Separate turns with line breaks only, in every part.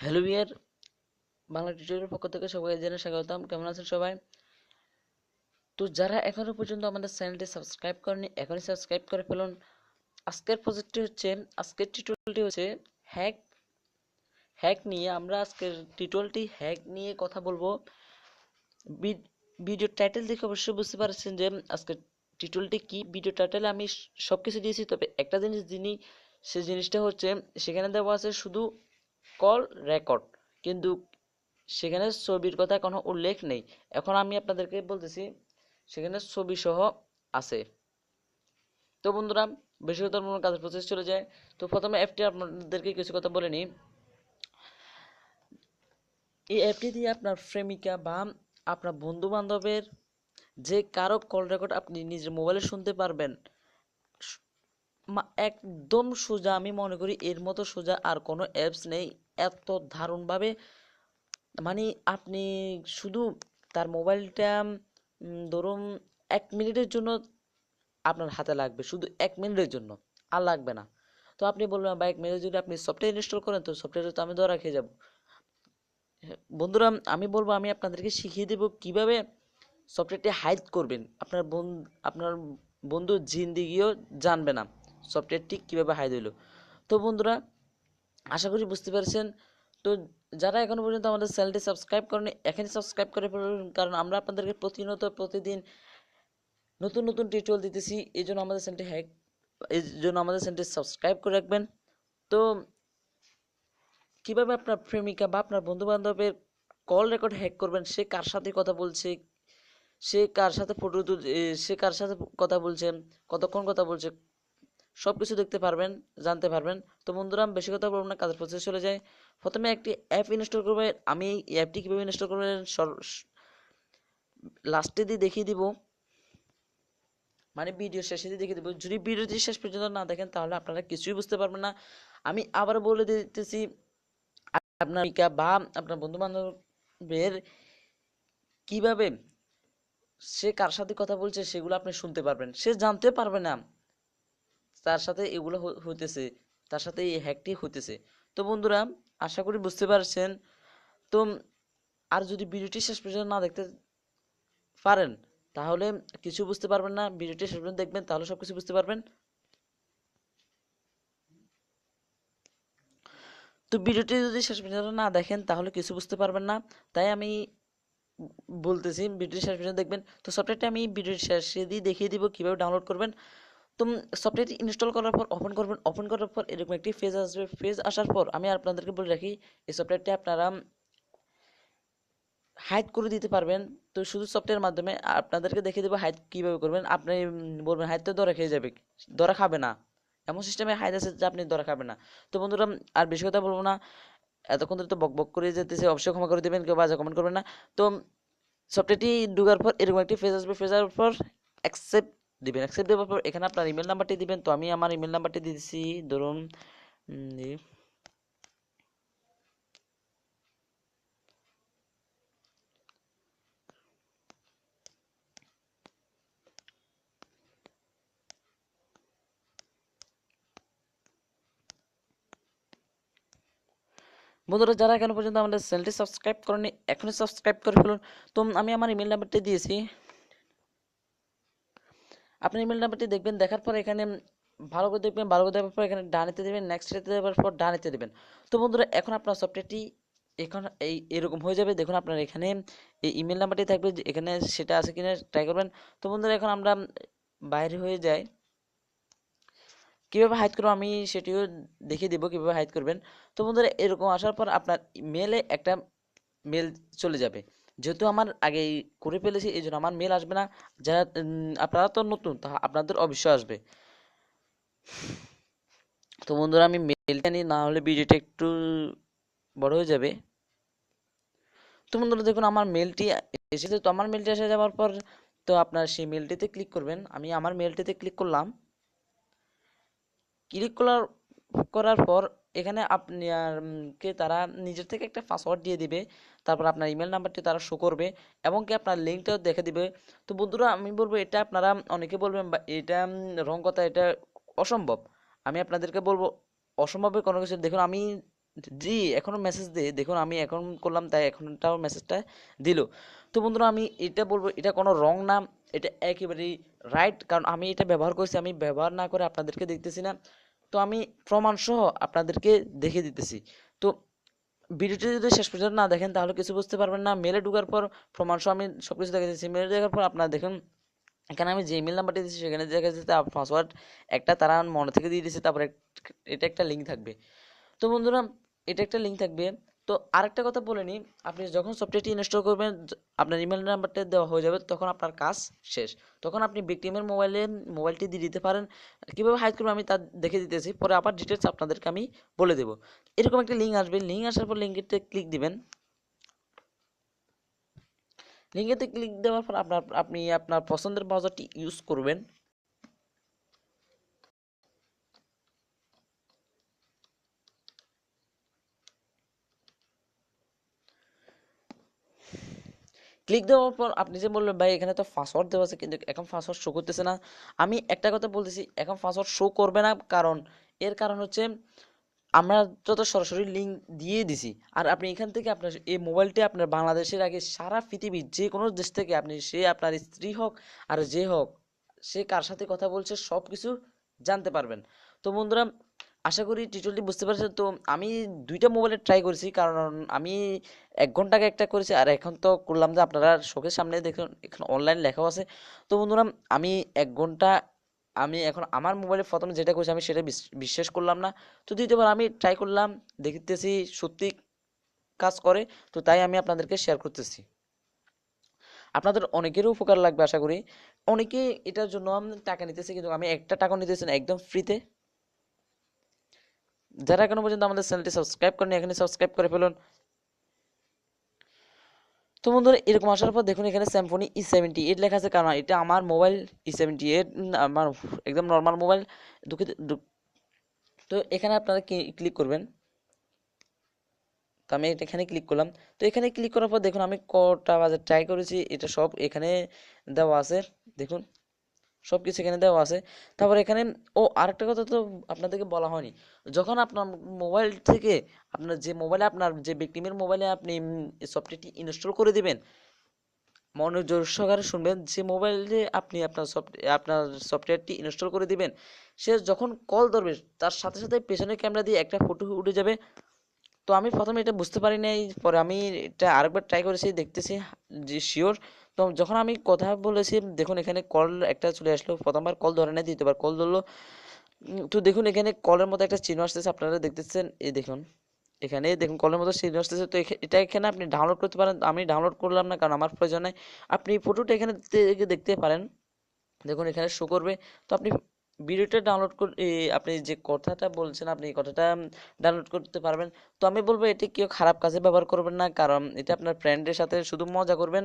Hello বিয়ার, বাংলা টিউটোরিয়ালের পক্ষ থেকে সবাই জানাই স্বাগতম। কেমন আছেন সবাই? তো যারা এখনও পর্যন্ত আমাদের চ্যানেলটি সাবস্ক্রাইব করেনি এখনই সাবস্ক্রাইব করে ফেলুন। আজকের প্রজেক্টটি হচ্ছে, আজকের টিউটোরিয়ালটি হচ্ছে হ্যাক হ্যাক নিয়ে। আমরা আজকের টিউটোরিয়ালটি হ্যাক নিয়ে কথা বলব। ভিডিও টাইটেল দেখে অবশ্যই বুঝতে পারছেন যে আজকের টিউটোরিয়ালটি কি। ভিডিও টাইটেলে আমি সব কিছু দিয়েছি, তবে একটা জিনিস যিনি, সেই জিনিসটা হচ্ছে, সেখানে দেওয়া আছে শুধু কল রেকর্ড কিন্তু সেখানে ছবির কথা কোনো উল্লেখ নেই। এখন আমি আপনাদেরকে বলতেছি, সেখানে ছবি সহ আছে। তো বন্ধুরা কথা কাজের প্রসেস চলে যায়। তো প্রথমে অ্যাপটি আপনাদেরকে কিছু কথা বলে নিই। এই অ্যাপটি দিয়ে আপনার প্রেমিকা বা আপনার বন্ধু বান্ধবের যে কারও কল রেকর্ড আপনি নিজের মোবাইলে শুনতে পারবেন একদম সোজা, আমি মনে করি এর মতো সোজা আর কোনো অ্যাপস নেই। এত দারুণভাবে মানে আপনি শুধু তার মোবাইলটা ধরুন এক মিনিটের জন্য আপনার হাতে লাগবে, শুধু এক মিনিটের জন্য, আর লাগবে না। তো আপনি বলবেন বা এক মিনিট যদি আপনি সফটওয়্যার ইনস্টল করেন তো সফটওয়্যার তো আমি ধরা খেয়ে যাব। বন্ধুরা, আমি বলব, আমি আপনাদেরকে শিখিয়ে দেব কীভাবে সফটওয়্যারটি হাইড করবেন। আপনার বন্ধু আপনার বন্ধু জিন্দিগিও জানবে না। সফটওয়্যারটি কীভাবে হাইড হইল। তো বন্ধুরা, আশা করি বুঝতে পারছেন। তো যারা এখনও পর্যন্ত আমাদের চ্যানেলটি সাবস্ক্রাইব করেনি, এখনই সাবস্ক্রাইব করে ফেলুন, কারণ আমরা আপনাদেরকে প্রতিনিয়ত প্রতিদিন নতুন নতুন টিউটোরিয়াল দিতেছি, এই জন্য আমাদের চ্যানেলটি হ্যাক এই জন্য আমাদের চ্যানেলটি সাবস্ক্রাইব করে রাখবেন। তো কীভাবে আপনার প্রেমিকা বা আপনার বন্ধু বান্ধবের কল রেকর্ড হ্যাক করবেন, সে কার সাথে কথা বলছে, সে কার সাথে ফটো সে কার সাথে কথা বলছে, কতক্ষণ কথা বলছে সব কিছু দেখতে পারবেন, জানতে পারবেন। তো বন্ধুরা, আমি বেশি কথা বলব না, কাজের প্রসেস চলে যায়। প্রথমে একটি অ্যাপ ইনস্টল করবেন আমি এই অ্যাপটি কীভাবে ইনস্টল করবেন লাস্টে দিয়ে দেখিয়ে দিব। মানে ভিডিও শেষে দিয়ে দেখিয়ে দিব। যদি ভিডিওটি শেষ পর্যন্ত না দেখেন, তাহলে আপনারা কিছুই বুঝতে পারবেন না। আমি আবার বলে দিতেছি, আপনার বা আপনার বন্ধু বান্ধবের কীভাবে সে কার সাথে কথা বলছে, সেগুলো আপনি শুনতে পারবেন। সে জানতে পারবে না। তার সাথে এগুলো হইতেছে, তার সাথে এই হ্যাকটি হইতেছে। তো বন্ধুরা, আশা করি বুঝতে পারছেন। তো আর যদি ভিডিওটি শেষ পর্যন্ত না দেখতে পারেন, তাহলে কিছু বুঝতে পারবেন না। ভিডিওটি শেষ পর্যন্ত দেখবেন, তাহলে সব কিছু বুঝতে পারবেন। তো ভিডিওটি যদি শেষ পর্যন্ত না দেখেন, তাহলে কিছু বুঝতে পারবেন না। তাই আমি বলতেছি, ভিডিওটি শেষ পর্যন্ত দেখবেন। তো সফটওয়্যারটি আমি ভিডিওর শেষে দিয়ে দেখিয়ে দিব, কীভাবে ডাউনলোড করবেন। তো সফটওয়্যারটি ইনস্টল করার পর ওপেন করবেন ওপেন করার পর এরকম একটি ফেজ আসবে। ফেজ আসার পর আমি আপনাদেরকে বলে রাখি, এই সফটওয়্যারটি আপনারা হাইড করে দিতে পারবেন। তো শুধু সফটওয়্যার মাধ্যমে আপনাদেরকে দেখিয়ে দেবো হাইড কীভাবে করবেন। আপনি বলবেন হাইড তো ধরা খেয়ে যাবে ধরা খাবে না। এমন সিস্টেমে হাইড আছে যে আপনি ধরা খাবে না। তো বন্ধুরা, আর বেশি কথা বলব না। এতক্ষণ ধরে তো বক বক করে যেতেছে, অবশ্যই ক্ষমা করে দেবেন, কেউ বাজে কমেন্ট করবেন না। তো সফটওয়্যারটি ঢোকার পর এরকম একটি ফেজ আসবে। ফেজ আসার পর অ্যাকসেপ্ট দিবেন অ্যাকসেপ্ট দেওয়ার পর এখানে আপনার ইমেল নাম্বারটি দিবেন। তো আমি আমার ইমেল নাম্বারটি দিয়েছি ধরুন বন্ধুরা, যারা এখনও পর্যন্ত আমাদের চ্যানেলটি সাবস্ক্রাইব করেনি এখনই সাবস্ক্রাইব করে ফেলুন। তো আমি আমার ইমেল নাম্বারটি দিয়েছি। আপনার ইমেল নাম্বারটি দেখবেন, দেখার পর এখানে ভালো করে দেখবেন, ভালো করে দেখার পর এখানে ডানেতে দেবেন নেক্সটে দেওয়ার পর ডানেতে দেবেন। তো বন্ধুরা, এখন আপনার সফটওয়্যারটি এখন এই এরকম হয়ে যাবে। দেখুন, আপনার এখানে এই ইমেল নাম্বারটি থাকবে এখানে সেটা আছে কিনা ট্রাই করবেন। তো বন্ধুরা, এখন আমরা বাইরে হয়ে যাই। কীভাবে হাইড করব আমি সেটিও দেখিয়ে দেবো, কীভাবে হাইড করবেন। তো বন্ধুরা, এরকম আসার পর আপনার মেলে একটা মেল চলে যাবে। যেহেতু আমার আগে করে ফেলেছি এই জন্য আমার মেল আসবে না। যারা আপনারা তো নতুন, তা আপনাদের অবশ্যই আসবে। তো বন্ধুরা, আমি মেলটা নিই, না হলে ভিডিওটা একটু বড় হয়ে যাবে। তো বন্ধুরা, দেখুন, আমার মেলটি এসেছে, তো আমার মেলটি এসে যাওয়ার পর, তো আপনার সেই মেলটিতে ক্লিক করবেন। আমি আমার মেলটিতে ক্লিক করলাম। ক্লিক করার করার পর এখানে আপনি আর, কে তারা নিজের থেকে একটা পাসওয়ার্ড দিয়ে দিবে তারপর আপনার ইমেল নাম্বারটি তারা শো করবে এবং কি আপনার লিঙ্কটাও দেখে দিবে। তো বন্ধুরা আমি বলব এটা আপনারা অনেকে বলবেন বা এটা রং কথা এটা অসম্ভব। আমি আপনাদেরকে বলব অসম্ভবের কোনো কিছু দেখুন আমি জি এখনও মেসেজ দে দেখুন আমি এখন করলাম তাই এখনটাও মেসেজটা দিল। তো বন্ধুরা আমি এটা বলব এটা কোনো রং না এটা একেবারেই রাইট কারণ আমি এটা ব্যবহার করছি আমি ব্যবহার না করে আপনাদেরকে দেখতেছি না। তো আমি প্রমাণ সহ আপনাদেরকে দেখে দিতেছি। তো ভিডিওটি যদি শেষ পর্যন্ত না দেখেন, তাহলে কিছু বুঝতে পারবেন না। মেলে ঢুকার পর প্রমাণ সহ আমি সব কিছু দেখে দিচ্ছি মেলে দেখার পর আপনারা দেখুন, এখানে আমি যে ইমেল নাম্বারটি দিচ্ছি সেখানে দেখা যাচ্ছে পাসওয়ার্ড একটা তারা মনে থেকে দিয়ে দিয়েছে। তারপরে এটা একটা লিঙ্ক থাকবে। তো বন্ধুরা, এটা একটা লিঙ্ক থাকবে। তো আরেকটা কথা বলে নিই, আপনি যখন সফটওয়্যারটি ইনস্টল করবেন আপনার ইমেল নাম্বারটা দেওয়া হয়ে যাবে, তখন আপনার কাজ শেষ। তখন আপনি ভিকটিমের মোবাইলে মোবাইলটি দিয়ে দিতে পারেন। কীভাবে হাইড করবেন আমি তা দেখে দিতেছি, পরে আবার ডিটেলস আপনাদেরকে আমি বলে দেবো। এরকম একটা লিঙ্ক আসবে লিঙ্ক আসার পর লিঙ্কেতে ক্লিক দিবেন। লিঙ্কেতে ক্লিক দেওয়ার পর আপনার, আপনি আপনার পছন্দের ব্রাউজারটি ইউজ করবেন। ক্লিক দেওয়ার পর আপনি যে বললেন, ভাই, এখানে তো পাসওয়ার্ড দেওয়া আছে, কিন্তু এখন পাসওয়ার্ড শো করতেছে না। আমি একটা কথা বলতেছি, এখন পাসওয়ার্ড শো করবে না কারণ, এর কারণ হচ্ছে আমরা যত সরাসরি লিঙ্ক দিয়ে দিছি, আর আপনি এখান থেকে আপনার এই মোবাইলটি আপনার বাংলাদেশের আগে সারা পৃথিবীর যে কোনো দেশ থেকে আপনি, সে আপনার স্ত্রী হোক আর যে হোক, সে কার সাথে কথা বলছে সব কিছু জানতে পারবেন। তো বন্ধুরা আশা করি টিউটোরিয়ালটি বুঝতে পারছেন। তো আমি দুইটা মোবাইলে ট্রাই করেছি, কারণ আমি এক ঘণ্টা আগে একটা করেছি, আর এখন তো করলাম যে আপনারা চোখের সামনে দেখুন, এখানে অনলাইন লেখাও আছে। তো বন্ধুরা, আমি এক ঘণ্টা, আমি এখন আমার মোবাইলে প্রথমে যেটা করেছি, আমি সেটা বিশ্বাস করলাম না। তো দ্বিতীয়বার আমি ট্রাই করলাম, দেখতেছি সত্যি কাজ করে, তো তাই আমি আপনাদেরকে শেয়ার করতেছি। আপনাদের অনেকেরও উপকার লাগবে, আশা করি। অনেকে এটার জন্য টাকা নিতেছে, কিন্তু আমি একটা টাকা নিতেছি না, একদম ফ্রিতে যারা এখনও পর্যন্ত আমাদের চ্যানেলটি সাবস্ক্রাইব করেনি এখানে সাবস্ক্রাইব করে ফেলুন। তো বন্ধুরা, এরকম আসার পর দেখুন এখানে স্যামসং ই সেভেন্টি এইট লেখা আছে কারণ এটা আমার মোবাইল ই সেভেন্টি এইট আমার একদম নর্মাল মোবাইল দুঃখিত তো এখানে আপনারা ক্লিক করবেন। তো আমি এখানে ক্লিক করলাম। তো এখানে ক্লিক করার পর দেখুন আমি কটা বাজার ট্রাই করেছি, এটা সব এখানে দেওয়া আছে, দেখুন। সব কিছু এখানে দেওয়া আছে। তারপর এখানে, ও আরেকটা কথা তো আপনাদেরকে বলা হয়নি। যখন আপনার মোবাইল থেকে আপনার যে মোবাইলে আপনার যে ভিকটিমের মোবাইলে আপনি সফটওয়্যারটি ইনস্টল করে দিবেন, মনোযোগ সহকারে শুনবেন, যে মোবাইলে আপনি আপনার সফট, আপনার সফটওয়্যারটি ইনস্টল করে দিবেন, সে যখন কল ধরবে, তার সাথে সাথে পেছনের ক্যামেরা দিয়ে একটা ফটো উঠে যাবে। তো আমি প্রথমে এটা বুঝতে পারি নাই পরে আমি এটা আরেকবার ট্রাই করেছি, দেখতেছি, যে শিওর তো যখন আমি কথা বলেছি, দেখুন এখানে কল একটা চলে আসলো, প্রথমবার কল ধরে না দ্বিতীয়বার কল ধরলো। তো দেখুন এখানে কলের মতো একটা চিহ্ন আসতেছে, আপনারা দেখতেছেন, এই দেখুন, এখানে দেখুন কলের মতো চিহ্ন আসতেছে। তো এটা এখানে আপনি ডাউনলোড করতে পারেন, আমি ডাউনলোড করলাম না, কারণ আমার প্রয়োজন নাই। আপনি ফটোটা এখানে দেখতে পারেন, দেখুন এখানে শো করবে। তো আপনি ভিডিওটা ডাউনলোড করে আপনি যে কথাটা বলছেন, আপনি এই কথাটা ডাউনলোড করতে পারবেন। তো আমি বলব, এটি কেউ খারাপ কাজে ব্যবহার করবেন না, কারণ এটা আপনার ফ্রেন্ডের সাথে শুধু মজা করবেন।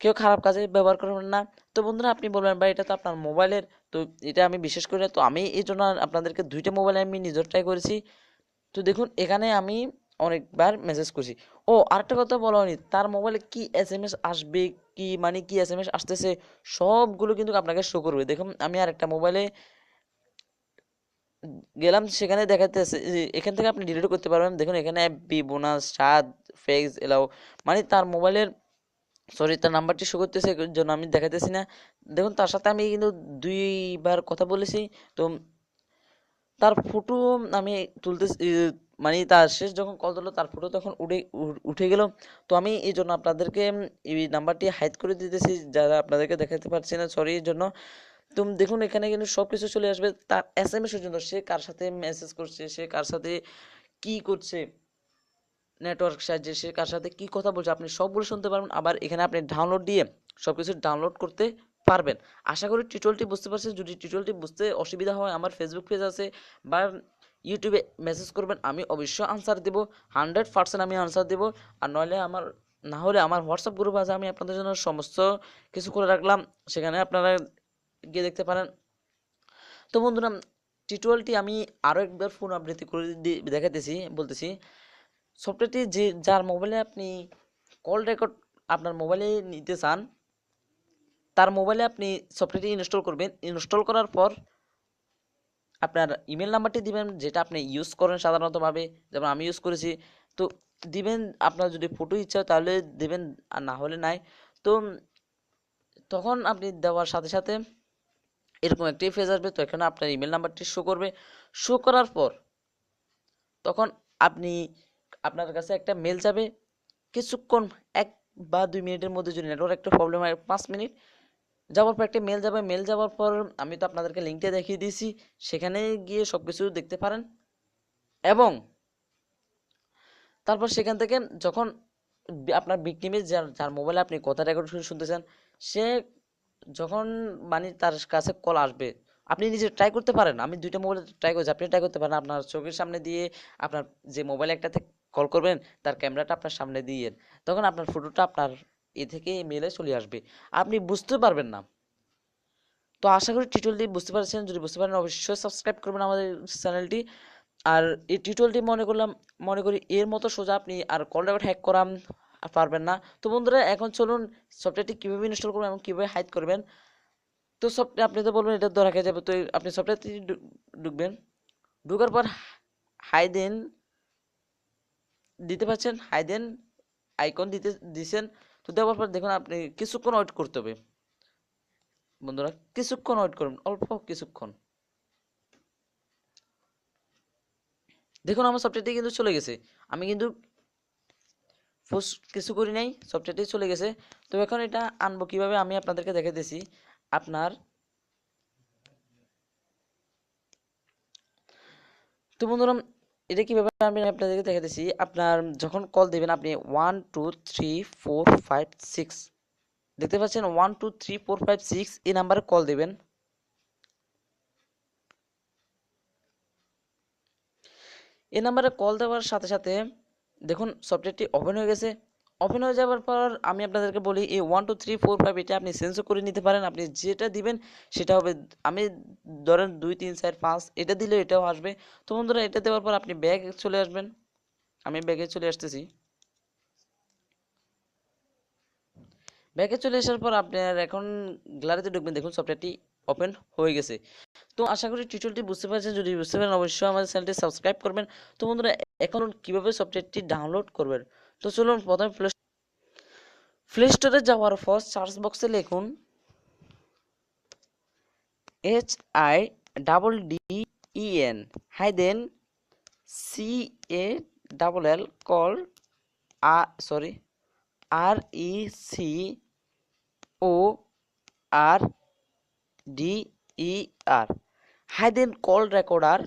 কেউ খারাপ কাজে ব্যবহার করবেন না। তো বন্ধুরা, আপনি বলবেন, ভাই, এটা তো আপনার মোবাইলের, তো এটা আমি বিশেষ করে, তো আমি এই জন্য আপনাদেরকে দুইটা মোবাইলে আমি নিজের ট্রাই করেছি। তো দেখুন, এখানে আমি অনেকবার মেসেজ করছি। ও, আরেকটা কথা বলা হয়নি, তার মোবাইলে কি এস এম এস আসবে, কি মানে কি এস এম এস আসতেছে, সবগুলো কিন্তু আপনাকে শো করবে। দেখুন, আমি আরেকটা মোবাইলে গেলাম, সেখানে দেখাতেছে এখান থেকে আপনি ডিলিট করতে পারবেন। দেখুন, এখানে বি বোনাস সাদ ফেক্স এলাও মানে তার মোবাইলের সরি তার নাম্বারটি শো করতেছে জন্য আমি দেখাতেছি না। দেখুন, তার সাথে আমি কিন্তু দুইবার কথা বলেছি, তো তার ফটো আমি তুলতে মানে তার শেষ যখন কল ধরলো, তার ফটো তখন উঠে উঠে গেল। তো আমি এই জন্য আপনাদেরকে এই নাম্বারটি হাইড করে দিতেছি, যারা আপনাদেরকে দেখাতে পারছি না সরি এর জন্য। তো দেখুন, এখানে কিন্তু সব কিছু চলে আসবে। তার এস এম এস পর্যন্ত সে কার সাথে মেসেজ করছে, সে কার সাথে কি করছে? নেটওয়ার্ক সাহায্যে সে কার সাথে কি কথা বলছে আপনি সবগুলো শুনতে পারবেন, আবার এখানে আপনি ডাউনলোড দিয়ে সব কিছু ডাউনলোড করতে পারবেন। আশা করি টিউটোরিয়ালটি বুঝতে পারছেন, যদি টিউটোরিয়ালটি বুঝতে অসুবিধা হয়, আমার ফেসবুক পেজ আছে বা ইউটিউবে মেসেজ করবেন, আমি অবশ্যই আনসার দেবো হান্ড্রেড পার্সেন্ট আমি আনসার দেবো, আর নইলে আমার, না হলে আমার হোয়াটসঅ্যাপ গ্রুপ আছে, আমি আপনাদের জন্য সমস্ত কিছু করে রাখলাম, সেখানে আপনারা গিয়ে দেখতে পারেন। তো বন্ধুরা টিউটোরিয়ালটি আমি আরও একবার ফোন আবৃত্তি করে দেখাতেছি বলতেছি সফটওয়্যারটি যে, যার মোবাইলে আপনি কল রেকর্ড আপনার মোবাইলে নিতে চান, তার মোবাইলে আপনি সফটওয়্যারটি ইনস্টল করবেন। ইনস্টল করার পর আপনার ইমেল নাম্বারটি দিবেন, যেটা আপনি ইউজ করেন সাধারণতভাবে। যেমন আমি ইউজ করেছি, তো দিবেন আপনার যদি ফটো ইচ্ছা হয় তাহলে দেবেন, আর না হলে নাই। তো তখন আপনি দেওয়ার সাথে সাথে এরকম একটি ফেজ আসবে, তো এখানে আপনার ইমেল নাম্বারটি শো করবে। শো করার পর তখন আপনি আপনার কাছে একটা মেল যাবে, কিছুক্ষণ এক বা দুই মিনিটের মধ্যে যদি নেটওয়ার্ক একটা প্রবলেম হয়, পাঁচ মিনিট যাওয়ার পর একটা মেল যাবে মেল যাওয়ার পর আমি তো আপনাদেরকে লিঙ্কটা দেখিয়ে দিয়েছি, সেখানে গিয়ে সব কিছু দেখতে পারেন। এবং তারপর সেখান থেকে যখন আপনার ভিকটিমে যার যার মোবাইলে আপনি কথা রেকর্ড শুনতেছেন, সে যখন মানে তার কাছে কল আসবে, আপনি নিজে ট্রাই করতে পারেন। আমি দুইটা মোবাইল ট্রাই করেছি, আপনি ট্রাই করতে পারেন। আপনার চোখের সামনে দিয়ে আপনার যে মোবাইল একটাতে কল করবেন, তার ক্যামেরাটা আপনার সামনে দিয়ে তখন আপনার ফটোটা আপনার এ থেকে মেলে চলে আসবে। আপনি বুঝতে পারবেন না। তো আশা করি টিউটোরিয়ালটি বুঝতে পারছেন। যদি বুঝতে পারেন, অবশ্যই সাবস্ক্রাইব করবেন আমাদের চ্যানেলটি আর এই টিউটোরিয়ালটি মনে করলাম, মনে করি এর মতো সোজা আপনি আর কল রেকর্ড হ্যাক করা পারবেন না। তো বন্ধুরা, এখন চলুন সফটওয়্যারটি কীভাবে ইনস্টল করবেন এবং কীভাবে হাইড করবেন? তো সফটওয়্যার আপনি তো বলবেন, এটা ধরা খেয়ে যাবে। তো আপনি সফটওয়্যারটি ঢুকবেন। ঢুকার পর হাই দেন দিতে পারছেন হাই দেন আইকন দিতে, দিছেন, তো দেওয়ার পর দেখুন আপনি কিছুক্ষণ ওয়েট করতে হবে। বন্ধুরা, কিছুক্ষণ ওয়েট করুন, অল্প কিছুক্ষণ। দেখুন আমার সফটওয়্যারটি কিন্তু চলে গেছে। আমি কিন্তু পোস্ট কিছু করি নাই সফটওয়্যারটি চলে গেছে। তো এখন এটা আনব কীভাবে আমি আপনাদেরকে দেখাতেছি আপনার তো বন্ধুরা এটা কীভাবে আমি আপনাদেরকে দেখাতেছি? আপনার যখন কল দিবেন, আপনি one two three four five six দেখতে পাচ্ছেন one two three four five six এই নাম্বারে কল দেবেন। এই নাম্বারে কল দেওয়ার সাথে সাথে দেখুন সফটওয়্যারটি ওপেন হয়ে গেছে। ওপেন হয়ে যাওয়ার পর আমি আপনাদেরকে বলি, এই one two three four five এটা আপনি চেঞ্জও করে নিতে পারেন। আপনি যেটা দিবেন, সেটা হবে, আমি ধরেন দুই, তিন, চার, পাঁচ, এটা দিলে এটাও আসবে। তো বন্ধুরা, এটা দেওয়ার পর আপনি ব্যাগ চলে আসবেন। আমি ব্যাগে চলে আসতেছি। ব্যাগে চলে আসার পর আপনার এখন গ্যালারিতে ঢুকবেন। দেখুন সফটওয়্যারটি ওপেন হয়ে গেছে। তো আশা করি টিউটোরিয়ালটি বুঝতে পারছেন। যদি বুঝতে পারেন, অবশ্যই আমাদের চ্যানেলটি সাবস্ক্রাইব করবেন। তো বন্ধুরা, এখন কীভাবে সফটওয়্যারটি ডাউনলোড করবেন? তো চলুন প্রথমে প্লে প্লে স্টোরে যাওয়ার পর সার্চ বক্সে লিখুন H I double D E N high then C A double L call uh sorry R E C O R D E R hidden call recorder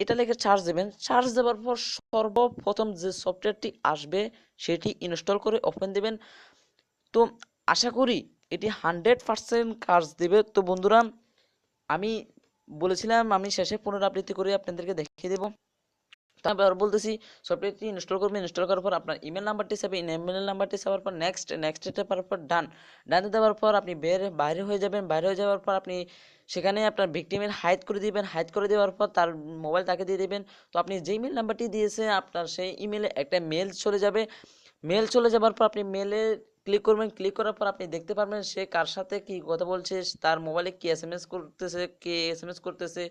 এটা লেখে চার্জ দেবেন। চার্জ দেওয়ার পর সর্বপ্রথম যে সফটওয়্যারটি আসবে, সেটি ইনস্টল করে ওপেন দেবেন। তো আশা করি এটি হান্ড্রেড পার্সেন্ট কাজ দেবে। তো বন্ধুরা, আমি বলেছিলাম, আমি শেষে পুনরাবৃত্তি করে আপনাদেরকে দেখিয়ে দেবো। তারপর বলতেছি সফটওয়্যারটি ইনস্টল করবেন ইনস্টল করার পর আপনার ইমেল নাম্বারটি চাবে ইমেল নাম্বারটি চাওয়ার পর নেক্সট নেক্সট পাওয়ার পর ডান ডানে দেওয়ার পর আপনি বের, বাইরে হয়ে যাবেন, বাইরে হয়ে যাওয়ার পর আপনি সেখানে আপনার ভিকটিমের হাইড করে দিবেন। হাইড করে দেওয়ার পর তার মোবাইল তাকে দিয়ে দেবেন। তো আপনি যে ইমেল নাম্বারটি দিয়েছেন, আপনার সেই ইমেলে একটা মেল চলে যাবে। মেল চলে যাবার পর আপনি মেলে ক্লিক করবেন ক্লিক করার পর আপনি দেখতে পারবেন সে কার সাথে কি কথা বলছে, তার মোবাইলে কি এস এম এস করতেছে, কে এস এম এস করতেছে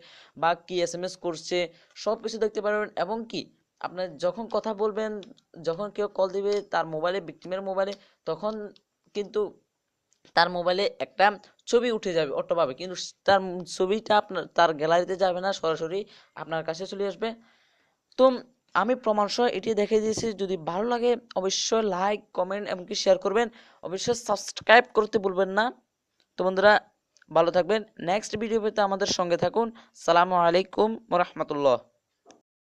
বা কি এস এম এস করছে সব কিছু দেখতে পারবেন। এবং কি, আপনার যখন কথা বলবেন, যখন কেউ কল দিবে তার মোবাইলে ভিক্টিমের মোবাইলে তখন কিন্তু তার মোবাইলে একটা ছবি উঠে যাবে অটোভাবে কিন্তু তার ছবিটা আপনার, তার গ্যালারিতে যাবে না, সরাসরি আপনার কাছে চলে আসবে। তো আমি প্রমাণসহ এটি দেখে দিয়েছি। যদি ভালো লাগে, অবশ্যই লাইক কমেন্ট এমনকি শেয়ার করবেন। অবশ্যই সাবস্ক্রাইব করতে ভুলবেন না। তো বন্ধুরা, ভালো থাকবেন। নেক্সট ভিডিও পেতে আমাদের সঙ্গে থাকুন। সালামু আলাইকুম রহমতুল্লাহ।